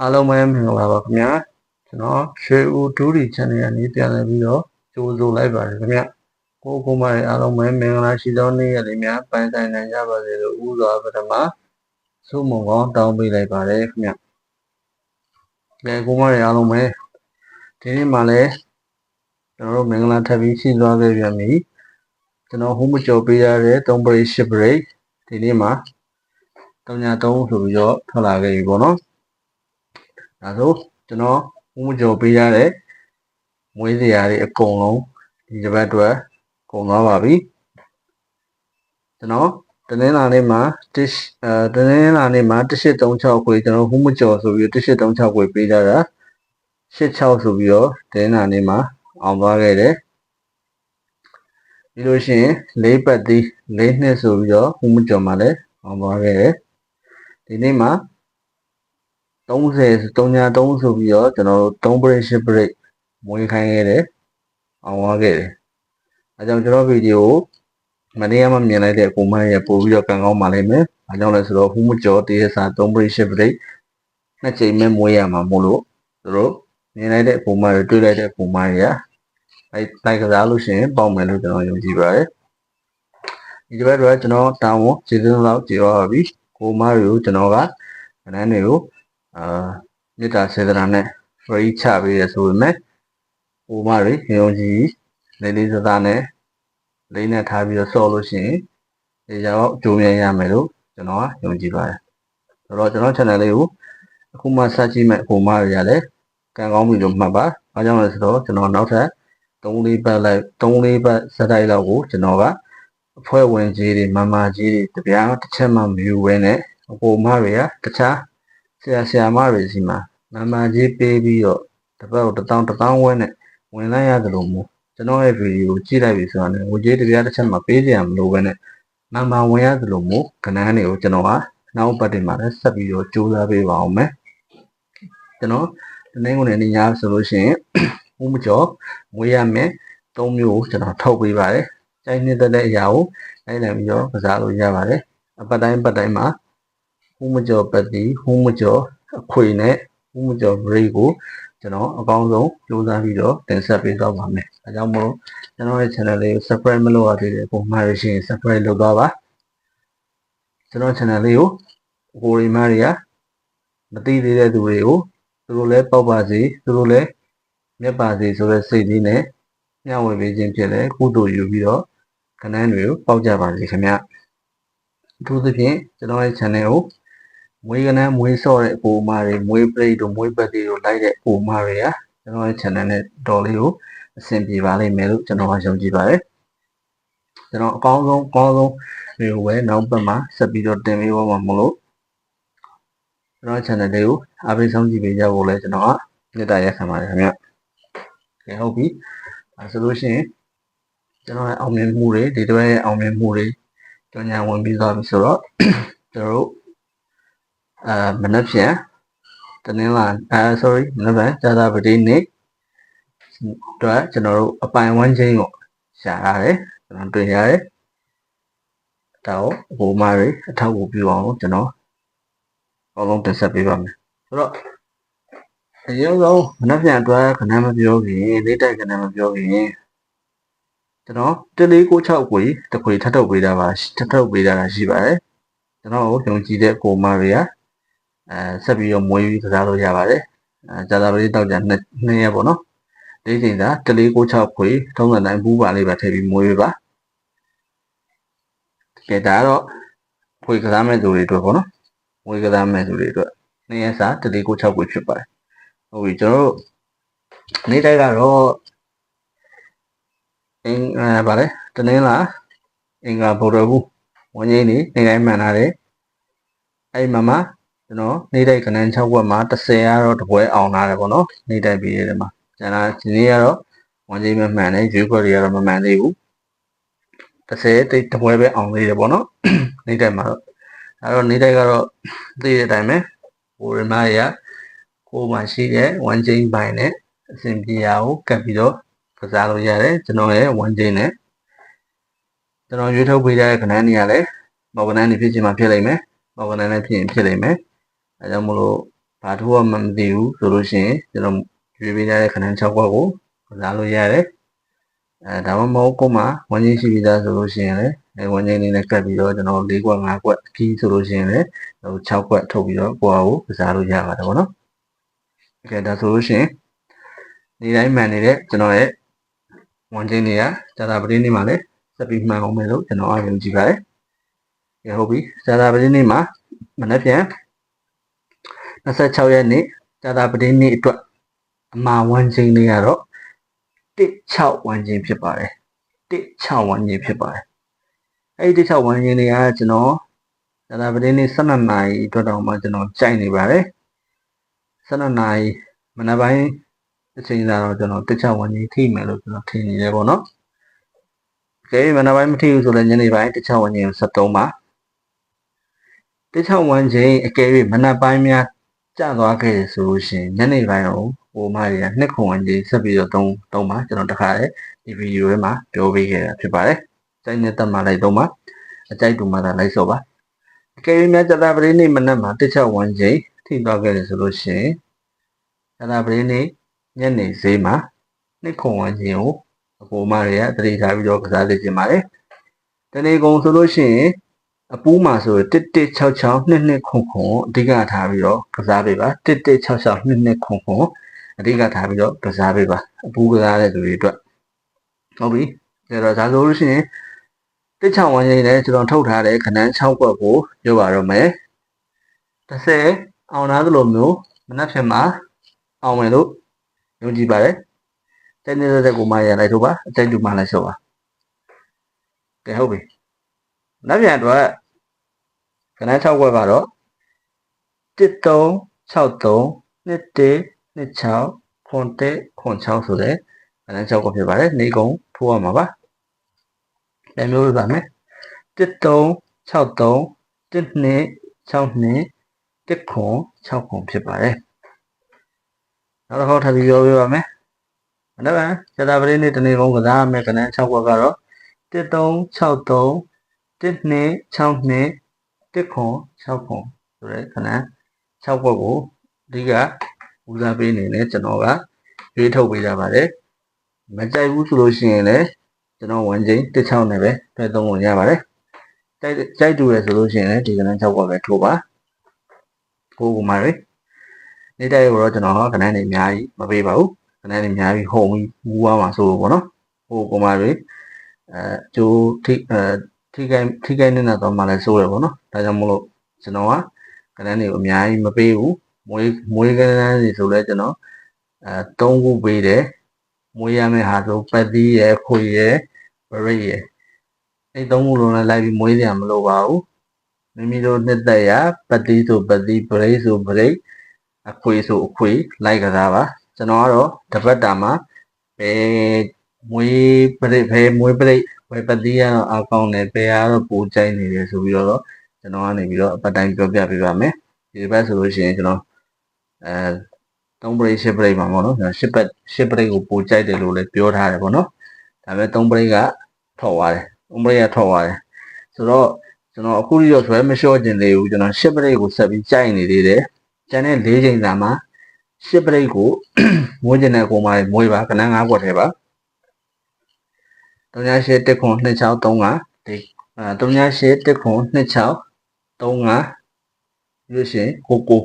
အားလုံးပဲမင်္ဂလာပါခင်ဗျာကျွန်တော်ရွှေဦးဒူရီ channel ကနေပြန်လည်ပြီးတော့ကြိုးဆိုလိုက်ပါတယ်ခင်ဗျာကိုကိုမရဲ့အားလုံးပဲမင်္ဂလာရှိသောနေ့ရက်လေးများပန်းတိုင်နိုင်ကြပါစေလို့ဥစွာပထမဆုမွန်ကောင်းတောင်းပေးလိုက်ပါတယ်ခင်ဗျာကဲကိုမရဲ့အားလုံးပဲဒီနေ့မှလည်းကျွန်တော်တို့မင်္ဂလာထပ်ပြီးရှိသွားခဲ့ပြန်ပြီကျွန်တော်ဟိုးမကြော်ပေးရတဲ့3 break 10 break ဒီနေ့မှာ3.3ဆိုပြီးတော့ထွက်လာခဲ့ပြီပေါ့နော် ဒါဆိုကျွန်တော်ဦးမကျော်ပေးရတဲ့မွေးစရာတွေအကုန်လုံးဒီတစ်ပတ်အတွက်ကုန်သွားပါပြီကျွန်တော်တနင်္လာနေ့မှာတစ်အဲတနင်္လာနေ့မှာ1836ခွေကျွန်တော်ဦးမကျော်ဆိုပြီး1836ခွေပေးကြတာ86ဆိုပြီးတော့တနင်္လာနေ့မှာအောင်သွားခဲ့တယ်ပြီးလို့ရှိရင်၄ပတ်သီး၄နှစ်ဆိုပြီးတော့ဦးမကျော်မှာလည်းအောင်သွားခဲ့တယ်ဒီနေ့မှာ 30 3.3ဆိုပြီးတော့ကျွန်တော်တို့3 break 10 break မွေးခိုင်းခဲ့တယ်အောင်သွားခဲ့တယ်အဲကြောင့်ကျွန်တော်ဗီဒီယိုမနေ့ကမှမြင်လိုက်တဲ့ပုံမှန်ရပို့ပြီးတော့ကံကောင်းပါလိမ့်မယ်အဲကြောင့်လဲဆိုတော့ဟူးမကျော်တရစာ3 break 10 break နှစ်ချိန်မဲ့မွေးရမှာမို့လို့သူတို့မြင်လိုက်တဲ့ပုံမှန်တွေတွေ့လိုက်တဲ့ပုံမှန်တွေကအဲတိုက်ကစားလို့ရှိရင်ပေါက်မယ်လို့ကျွန်တော်ယုံကြည်ပါတယ်ဒီတစ်ပတ်တော့ကျွန်တော်တောင်းဝန်ခြေစင်းလောက်ကြည့်ရပါပြီကိုမတွေကိုကျွန်တော်ကခဏနေကို အာမေတ္တာစေတနာနဲ့ free ချပေးရဆိုပေမဲ့ဟိုမတွေယုံကြည်လေးလေးစားစားနဲ့လေးနဲ့ထားပြီးတော့ဆော့လို့ရှိရင်ဒီကြောင်အကျိုးများရမယ်လို့ကျွန်တော်ကယုံကြည်ပါတယ်ဆိုတော့ကျွန်တော် channel လေးကိုအခုမှစကြည့်မဲ့ဟိုမတွေကလည်းကံကောင်းပြီလို့မှတ်ပါ။အားကြောင့်လဲဆိုတော့ကျွန်တော်နောက်ထပ်3-4ပတ်လိုက်3-4ပတ်စတိုက်လောက်ကိုကျွန်တော်ကအဖွဲ့ဝင်ကြီးတွေမမကြီးတွေတပြားတစ်ချက်မှမယူဝဲနဲ့အပေါ်မတွေကတခြား ဆရာဆရာမတွေစီမှာမန်မာကြီးပေးပြီးတော့တစ်ပတ်ကိုတစ်တောင်းတစ်တောင်းဝဲနဲ့ဝင်လိုက်ရတယ်လို့မို့ကျွန်တော်ရဲ့ဗီဒီယိုကြည့်လိုက်ပြီဆိုတာနဲ့ငွေကြေးတရားတစ်ချက်မှပေးကြရမလို့ပဲနဲ့မန်မာဝင်ရတယ်လို့မို့ခဏန်းတွေကိုကျွန်တော်ကနောက်ပတ်တင်မှာလည်းဆက်ပြီးတော့ကြိုးစားပေးပါအောင်မယ်ကျွန်တော်တနင်္ဂနွေနေ့ညဆိုလို့ရှိရင်ဦးမကျော်မွေးရမယ်၃မျိုးကိုကျွန်တော်ထုတ်ပေးပါတယ်ကျိုင်းနေတဲ့အရာကိုလိုက်လံပြီးတော့ကစားလို့ရပါတယ်အပတ်တိုင်းပတ်တိုင်းမှာ ဦးမကျော်ပတ်တီဦးမကျော်အခွေနဲ့ဦးမကျော် break ကိုကျွန်တော်အကောင်းဆုံးကြိုးစားပြီးတော့တင်ဆက်ပေးသွားပါမယ်။အဲကြောင့်မို့ကျွန်တော်ရဲ့ channel လေးကို subscribe မလုပ်ရသေးတဲ့ပုံမှန်ရရှိရင် subscribe လုပ်သွားပါ။ကျွန်တော် channel လေးကိုကိုရီမာတွေကမသိသေးတဲ့သူတွေကိုသူတို့လည်းပေါက်ပါစေသူတို့လည်းမြတ်ပါစေဆိုတဲ့စိတ်လေးနဲ့ညှဝေပေးခြင်းဖြစ်တယ်ကုသိုလ်ယူပြီးတော့ခဏန်းတွေကိုပေါက်ကြပါစေခင်ဗျ။အထူးသဖြင့်ကျွန်တော်ရဲ့ channel ကို မွေးကနန်းမွေးဆော့တဲ့အပိုမာတွေမွေးပရိတ်တို့မွေးပတ်တွေတို့လိုက်တဲ့အပိုမာတွေကကျွန်တော်ရဲ့ channel နဲ့တော်လေးကိုအဆင်ပြေပါလိမ့်မယ်လို့ကျွန်တော်ကယုံကြည်ပါတယ်ကျွန်တော်အကောင်းဆုံးအကောင်းဆုံးတွေကိုပဲနောက်ပတ်မှာဆက်ပြီးတော့တင်ပေးသွားမှာမလို့ကျွန်တော် channel လေးကိုအားပေးဆောင်ကြည့်ပေးကြဖို့လဲကျွန်တော်ကမေတ္တာရက်ခံပါတယ်ခင်ဗျ။ကဲဟုတ်ပြီ။အဲဆိုလို့ရှိရင်ကျွန်တော်ရဲ့အောင်မြင်မှုတွေဒီတစ်ပတ်ရဲ့အောင်မြင်မှုတွေကြောညာဝင်ပြီးသွားပြီဆိုတော့ကျွန်တော်တို့ အာမနက်ဖြန်တနင်္လာအဲ sorry မနက်ဖြန်ဇာတာပတိနေ့တော့ကျွန်တော်တို့အပိုင်ဝမ်းချင်းကိုရှာရတယ်ကျွန်တော်တွေ့ရတယ်ဒါကိုဟိုမာတွေအထောက်အကူပြုအောင်ကျွန်တော်အကုန်လုံးတင်ဆက်ပေးပါမယ်ဆိုတော့အရင်ဆုံးမနက်ဖြန်အတွက်ခဏမပြောခင်လေးတိုက်ခဏမပြောခင်ကျွန်တော်တလေးကို6ကိုတခွေထပ်ထုတ်ပေးတာပါထပ်ထုတ်ပေးတာရှိပါတယ်ကျွန်တော်ကိုယုံကြည်တဲ့ကိုမာတွေက အဲဆက်ပြီးတော့မွေးပြီးကစားလို့ရပါတယ်အဲဇာတာပတိတောက်ကြနှစ်နှစ်ရက်ပေါ့နော်လေးချိန်သာတလေးကို6ခွေထုံးစံတိုင်းဘူးပါလေးပါထည့်ပြီးမွေးပါကဲဒါကတော့ဖွေကစားမဲ့သူတွေအတွက်ပေါ့နော်မွေးကစားမဲ့သူတွေအတွက်နှစ်ရက်စာတလေးကို6ခွေဖြစ်ပါတယ်ဟုတ်ပြီကျွန်တော်တို့နေ့တိုက်ကတော့အင်းအဲဗါလဲတနင်္လာအင်္ဂါဗုဒ္ဓဘူးဝန်ကြီးနေနေတိုင်းမှန်လာတယ်အဲ့မှာမှာ ကျွန်တော်နေတိုက်ကနန်း6ဘွက်မှာ30ကတော့တပွဲအောင်လာတယ်ပေါ့နော်နေတိုက်ပြီးရတယ်မှာကျန်တာဒီနေ့ကတော့ဝန်ကြီးမမှန်တယ်ရွေးခွက်တွေကတော့မမှန်သေးဘူး30တိတ်တပွဲပဲအောင်သေးတယ်ပေါ့နော်နေတိုက်မှာတော့အဲတော့နေတိုက်ကတော့သိတဲ့အတိုင်းပဲဟိုရမရကိုမှရှိတဲ့ဝန်ကြီးပိုင်းနဲ့အစဉ်ပြေအောင်ကပ်ပြီးတော့ကစားလို့ရတယ်ကျွန်တော်ရဲ့ဝန်ကြီးနဲ့ကျွန်တော်ရွေးထုတ်ပေးတဲ့ခဏန်းနေရလဲမော်ဂနန်နေဖြစ်ချင်မှဖြစ်လိမ့်မယ်မော်ဂနန်နဲ့ဖြစ်ရင်ဖြစ်လိမ့်မယ် အဲကြောင့်မလို့ဘာထိုးရမှမသိဘူးဆိုလို့ရှိရင်ကျွန်တော်ရွေးပေးထားတဲ့ခဏ6ခွက်ကိုကစားလို့ရတယ်အဲဒါမှမဟုတ်ကိုမှဝန်းကျင်ရှိပြီးသားဆိုလို့ရှိရင်လည်းအဲဝန်းကျင်လေးနဲ့ကတ်ပြီးတော့ကျွန်တော်၄ခွက်၅ခွက်အကြီးဆိုလို့ရှိရင်လည်းဟို6ခွက်ထုတ်ပြီးတော့ကိုဟာကိုကစားလို့ရပါတယ်ဗောနော်။ကဲဒါဆိုလို့ရှိရင်နေတိုင်းမှန်နေတဲ့ကျွန်တော်ရဲ့ဝန်းကျင်တွေကဇာတာပတိနေ့မှာလည်းစပီမှန်အောင်မယ်လို့ကျွန်တော်အားလုံးကြည့်ပါတယ်။ကဲဟုတ်ပြီဇာတာပတိနေ့မှာမနေ့ပြန် 26ရက်နေ့ဇာတာပတိနေ့အတွက်အမှာဝန်းချင်းလေးကတော့16ဝန်းချင်းဖြစ်ပါတယ်16ဝန်းချင်းဖြစ်ပါတယ်အဲ့ဒီ16ဝန်းချင်းလေးကကျွန်တော်ဇာတာပတိနေ့12နာရီအတွက်တောင်မှကျွန်တော်ကြိုက်နေပါတယ်12နာရီမနက်ပိုင်းအချိန်သာတော့ကျွန်တော်16ဝန်းချင်းထိမယ်လို့ကျွန်တော်ထင်နေတယ်ပေါ့နော်ကဲမနက်ပိုင်းမထိဘူးဆိုလည်းညနေပိုင်း16ဝန်းချင်း73ပါ16ဝန်းချင်းအကယ်၍မနက်ပိုင်းများ ကျသွားခဲ့ဆိုလို့ရှိရင်ညနေပိုင်းတော့ဟိုမားတွေကနှစ်ခုဝင်ကြီးဆက်ပြီးတော့သုံးသုံးပါကျွန်တော်တခါလေဒီဗီဒီယိုထဲမှာပြောပေးခဲ့တာဖြစ်ပါတယ်။စိတ်နဲ့တက်မှလိုက်သုံးပါအကြိုက်တူမှသာလိုက်စောပါ။အကယ်၍များကျတာပရိနေ့မနက်မှာတစ်ချက်ဝင်ကြီးထိသွားခဲ့တယ်ဆိုလို့ရှိရင်ကျတာပရိနေ့ညနေဈေးမှာနှစ်ခုဝင်ကြီးကိုအပေါ်မားတွေကတတိထားပြီးတော့ကစားလေ့ကျင်ပါတယ်။တနေ့ကုန်ဆိုလို့ရှိရင် အပူးမှာဆို1166 22ခုခုအဓိကထားပြီးတော့ကစားပေးပါ1166 22ခုခုအဓိကထားပြီးတော့ကစားပေးပါအပူးကစားတဲ့သူတွေအတွက်ဟုတ်ပြီဒါတော့ဒါဆိုလို့ရှိရင်တစ်ချောင်းဝန်းကျင်နဲ့ကျွန်တော်ထုတ်ထားတဲ့ခဏန်း6ကွက်ကိုပြောပါတော့မယ်30အောင်သားသလိုမျိုးမနှက်ဖြစ်မှာအောင်မယ်လို့ယုံကြည်ပါတယ်တဲ့နေတဲ့ကိုမရလိုက်တော့ပါအတိုက်တူမှလိုက်ဆိုပါကဲဟုတ်ပြီနောက်ပြန်တော့ ကဏ္ဍ6ခွက်ကတော့1363 21 26ခွန်တက်ခွန်6ဆိုတဲ့ကဏ္ဍ6ခွက်ဖြစ်ပါတယ်နေကုံထိုးရမှာပါပြန်မျိုးပြပါမယ်1363 1262 1ခွန်6ခွန်ဖြစ်ပါတယ်နောက်တစ်ခေါက်ထပ်ပြီးပြောပြပါမယ်မနက်ဖြန်ဇာတာပရိနေ့တနေ့ကုန်ကစားရမယ်ကဏ္ဍ6ခွက်ကတော့1363 1262 1ခွန်6ခွန်ဆိုတဲ့ခဏ6ဘွက်ကိုအဓိကဦးစားပေးနေနဲ့ကျွန်တော်ကရွေးထုတ်ပေးကြပါတယ်မကြိုက်ဘူးဆိုလို့ရှိရင်လည်းကျွန်တော်ဝန်ချင်း16နဲ့ပဲတွဲသုံးလို့ရပါတယ်ကြိုက်ကြိုက်တူရဆိုလို့ရှိရင်လည်းဒီကဏ္ဍ6ဘွက်ပဲထိုးပါကိုကူမာရီနေ့တိုင်းကိုတော့ကျွန်တော်ကဏ္ဍနေအများကြီးမပေးပါဘူးကဏ္ဍနေအများကြီးဟုံပြီးမူးသွားမှာဆိုလို့ပေါ့နော်ဟိုကူမာရီအဲကျိုးထိအဲ ထိခိုက်ထိခိုက်နေတာတော့မှလည်းစိုးရပေါ့နော်ဒါကြောင့်မို့လို့ကျွန်တော်ကကဏ္ဍတွေကိုအများကြီးမပေးဘူးမွေးမွေးကဏ္ဍတွေဆိုလဲကျွန်တော်အဲ၃ခုပေးတယ်မွေးရမယ့်ဟာဆိုပတ်သီးရယ်ခွေရယ်ဗရိတ်ရယ်အဲ့သုံးခုလုံးလည်းလိုက်ပြီးမွေးကြမလို့ပါဘူးမိမိတို့နှစ်သက်ရပတ်သီးဆိုပတ်သီးဗရိတ်ဆိုဗရိတ်အခွေဆိုအခွေလိုက်ကစားပါကျွန်တော်ကတော့တပတ်တာမှာဘယ်မွေးပရိတ်ဘယ်မွေးပရိတ် ဝယ်ပတိကတော့အကောင့်နဲ့ဘယ်ကတော့ပိုကြိုက်နေတယ်ဆိုပြီးတော့ကျွန်တော်ကနေပြီးတော့အပတ်တိုင်းပြောပြပေးပါမယ်ဒီဘက်ဆိုလို့ရှိရင်ကျွန်တော်အဲ3 break 10 break မှာပေါ့နော်ကျွန်တော်10 break 10 break ကိုပိုကြိုက်တယ်လို့လည်းပြောထားတယ်ပေါ့နော်ဒါပေမဲ့3 break ကထောက်သွားတယ်3 break ကထောက်သွားတယ်ဆိုတော့ကျွန်တော်အခုရောဆွဲမလျှော့ကျင်သေးဘူးကျွန်တော်10 break ကိုဆက်ပြီးကြိုက်နေသေးတယ်ကျန်တဲ့၄ချိန်သာမှာ10 break ကိုမွေးကျင်တဲ့ကိုမှမွေးပါခဏ9ခွက်ထဲပါ 38တက်ခွန်2635ဒီအဲ38တက်ခွန်2635ပြီးလို့ရှိရင်ကိုကို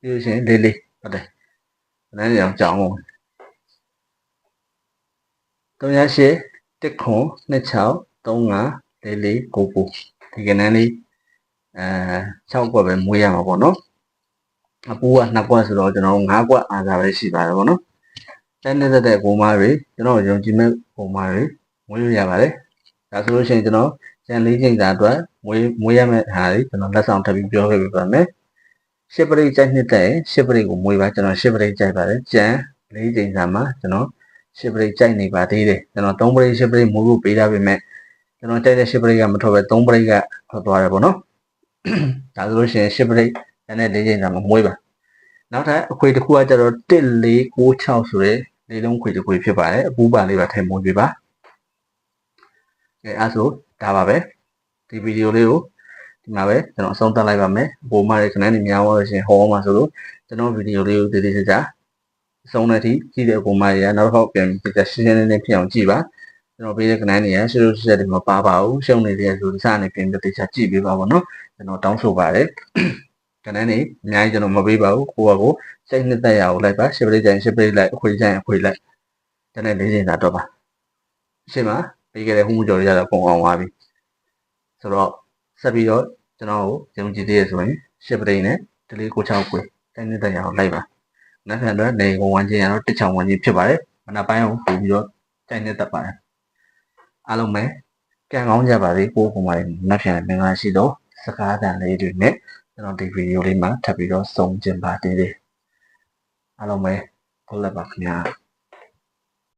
ပြီးလို့ရှိရင်လေးလေးဟုတ်တယ်နည်းနည်းအောင်ကြောင်းအောင်38တက်ခွန်2635လေးလေးကိုကိုဒီကနန်းလေးအဲ6ကွက်ပဲမွေးရမှာပေါ့နော်အပူက2ကွက်ဆိုတော့ကျွန်တော်5ကွက်အားသာပဲရှိပါတယ်ပေါ့နော်တဲ့နေတဲ့ကိုမားတွေကျွန်တော်ယုံကြည်မဲ့ကိုမားတွေ မွေးလို့ရပါတယ်ဒါဆိုလို့ရှိရင်ကျွန်တော်ကျန်လေးချိန်သာအတွက်မွေးမွေးရမယ့်ဟာတွေကျွန်တော်လက်ဆောင်ထပ်ပြီးပြောခဲ့ပြပါမယ်ရှစ်ပရိတ်ကြိုက်နှစ်တဲ့ရှစ်ပရိတ်ကိုမွေးပါကျွန်တော်ရှစ်ပရိတ်ကြိုက်ပါတယ်ကျန်လေးချိန်သာမှာကျွန်တော်ရှစ်ပရိတ်ကြိုက်နေပါသေးတယ်ကျွန်တော်သုံးပရိတ်ရှစ်ပရိတ်မွေးဖို့ပေးထားပေမဲ့ကျွန်တော်ကြိုက်တဲ့ရှစ်ပရိတ်ကမထွက်ပဲသုံးပရိတ်ကထွက်သွားတယ်ပေါ့နော်ဒါဆိုလို့ရှိရင်ရှစ်ပရိတ်ကျန်တဲ့လေးချိန်သာမှာမွေးပါနောက်ထပ်အခွေတစ်ခုကကျတော့1496ဆိုတဲ့လေးလုံးခွေတစ်ခွေဖြစ်ပါတယ်အပူပါလေးပါထည့်မွေးပေးပါ ကဲအဲဆိုဒါပါပဲဒီဗီဒီယိုလေးကိုဒီမှာပဲကျွန်တော်အဆုံးသတ်လိုက်ပါမယ်အပေါ်မှာလည်းခဏနေများသွားလို့ရှိရင်ဟောမှာဆိုလို့ကျွန်တော်ဗီဒီယိုလေးကိုတည်တည်ချာချာအဆုံးတဲ့အထိကြည့်တဲ့အပေါ်မှာရနောက်တစ်ခေါက်ပြန်ပြီးကြည့်ရှင်းရှင်းလင်းလင်းဖြစ်အောင်ကြည့်ပါကျွန်တော်ပေးတဲ့ခဏနေရရှုပ်ရှက်တွေမပါပါဘူးရှုံနေတဲ့ဆိုဒီစနေပြင်တည်ချာကြည့်ပေးပါဘောနော်ကျွန်တော်တောင်းဆိုပါတယ်ခဏနေအများကြီးကျွန်တော်မပေးပါဘူးကိုယ့်ဘာကိုစိတ်နှစ်သက်ရအောင်လိုက်ပါရှစ်ပရိတ်ကြရင်ရှစ်ပရိတ်လိုက်အခွေကြရင်အခွေလိုက်တနေ့လေးချိန်သာတော့ပါရှင်းပါ ပေးခဲ့တဲ့ဟူးမှုကြော်ရတာပုံအောင်သွားပြီဆိုတော့ဆက်ပြီးတော့ကျွန်တော်ကိုယုံကြည်သေးရဆိုရင်ရှစ်ပရိတ်နဲ့ဒလေးကိုချောက်ခွေတိုင်းနှစ်သက်ရအောင်လိုက်ပါနောက်ထပ်တော့နေကုန်ဝမ်းချင်းရတော့တစ်ချောင်ဝမ်းချင်းဖြစ်ပါတယ်မနက်ပိုင်းကိုပို့ပြီးတော့တိုင်းနှစ်သက်ပါတယ်အားလုံးပဲကံကောင်းကြပါစေကိုယ်ကိုယ်မှာနက်ဖြန်မင်္ဂလာရှိတော့စကားတန်လေးတွေနဲ့ကျွန်တော်ဒီဗီဒီယိုလေးမှာထပ်ပြီးတော့စုံကျင်ပါသေးတယ်အားလုံးပဲဟုတ်လက်ပါခင်ဗျာ